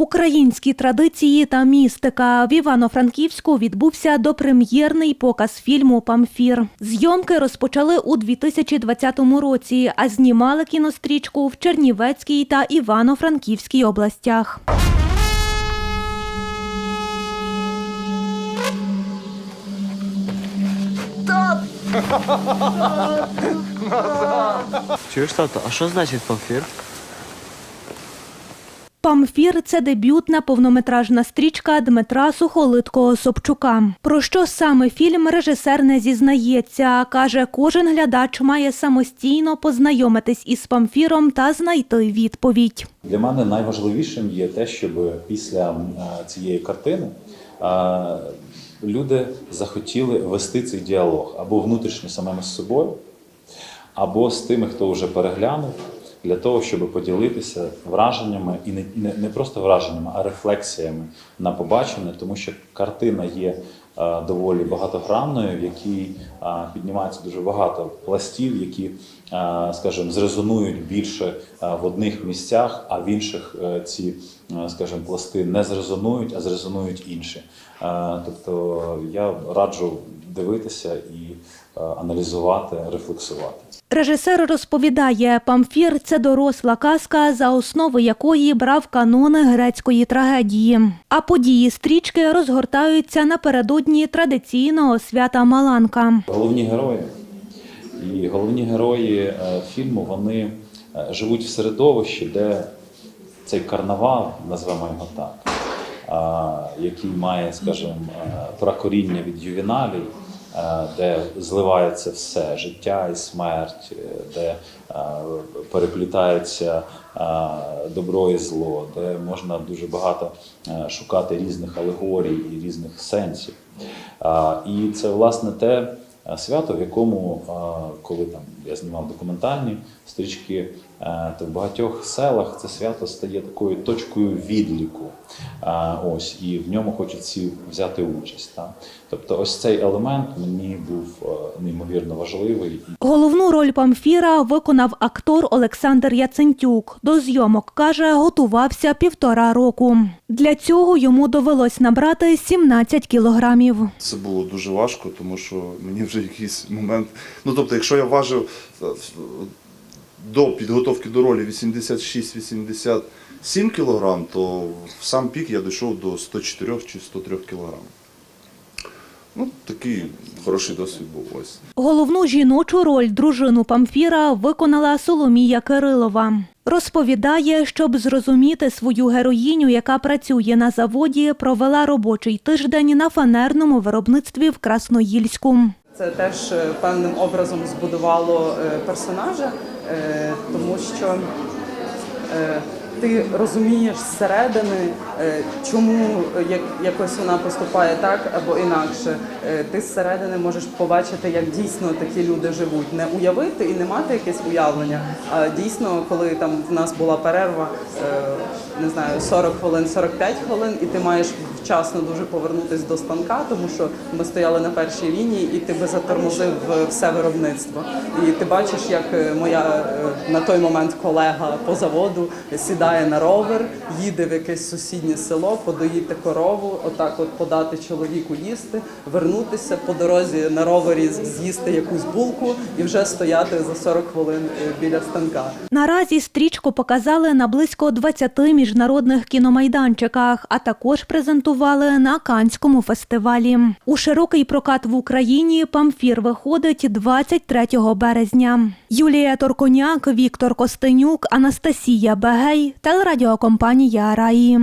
Українські традиції та містика в Івано-Франківську відбувся допрем'єрний показ фільму Памфір. Зйомки розпочали у 2020 році, а знімали кінострічку в Чернівецькій та Івано-Франківській областях. Чуєш, тато, а що значить памфір? Памфір це дебютна повнометражна стрічка Дмитра Сухолиткого Собчука. Про що саме фільм режисер не зізнається. каже, кожен глядач має самостійно познайомитись із памфіром та знайти відповідь. Для мене найважливішим є те, щоб після цієї картини люди захотіли вести цей діалог або внутрішньо самими з собою, або з тими, хто вже переглянув, для того, щоб поділитися враженнями і не, не, не просто враженнями, а рефлексіями на побачене, тому що картина є е, доволі багатогранною, в якій е, піднімається дуже багато пластів, які, е, скажімо, зрезонують більше е, в одних місцях, а в інших е, ці, е, скажімо, пласти не зрезонують, а зрезонують інші. Е, Тобто я раджу дивитися і аналізувати, рефлексувати. Режисер розповідає, памфір це доросла казка, за основи якої брав канони грецької трагедії. А події стрічки розгортаються напередодні традиційного свята Маланка. Головні герої і головні герої е, фільму вони е, живуть в середовищі, де цей карнавал, назвемо його так, який має, скажімо, е, пракоріння від ювіналій, е, де зливається все життя і смерть, е, де переплітається е, добро і зло, де можна дуже багато е, шукати різних алегорій і різних сенсів. І це власне те е, свято, в якому, е, коли там я знімав документальні стрічки, е, то в багатьох селах це свято стає такою точкою відліку. Ось і в ньому хочуть всі взяти участь. Та? Тобто, ось цей елемент мені був е, неймовірно важливий. Головну роль памфіра виконав актор Олександр Яцентюк. До зйомок каже, готувався півтора року. Для цього йому довелось набрати 17 кілограмів. Це було дуже важко, тому що мені вже якийсь момент. Ну тобто, якщо я важив е, до підготовки до ролі 86-87 кг, то в сам пік я дійшов до 104 чи 103 кг. Ну, такий хороший досвід був ось. Головну жіночу роль дружину Памфіра виконала Соломія Кирилова. Розповідає, щоб зрозуміти свою героїню, яка працює на заводі, провела робочий тиждень на фанерному виробництві в Красноїльську. Це теж е, певним образом збудувало е, персонажа, е, тому що ти розумієш зсередини, е, чому е, як, якось вона поступає так або інакше. Е, Ти зсередини можеш побачити, як дійсно такі люди живуть. Не уявити і не мати якесь уявлення, а дійсно, коли там в нас була перерва, не знаю, 40 хвилин, 45 хвилин, і ти маєш вчасно дуже повернутися до станка, тому що ми стояли на першій лінії, і ти би затормозив все виробництво. І ти бачиш, як моя на той момент колега по заводу сідає на ровер, їде в якесь сусіднє село, подоїти корову, отак от подати чоловіку їсти, вернутися по дорозі на ровері, з'їсти якусь булку і вже стояти за 40 хвилин е, біля станка. Наразі стрічку показали на близько 20 міжнародних кіномайданчиках, а також презентували на Канському фестивалі. У широкий прокат в Україні памфір виходить 23 березня. Юлія Торконяк, Віктор Костенюк, Анастасія Бегей, телерадіокомпанія Раї.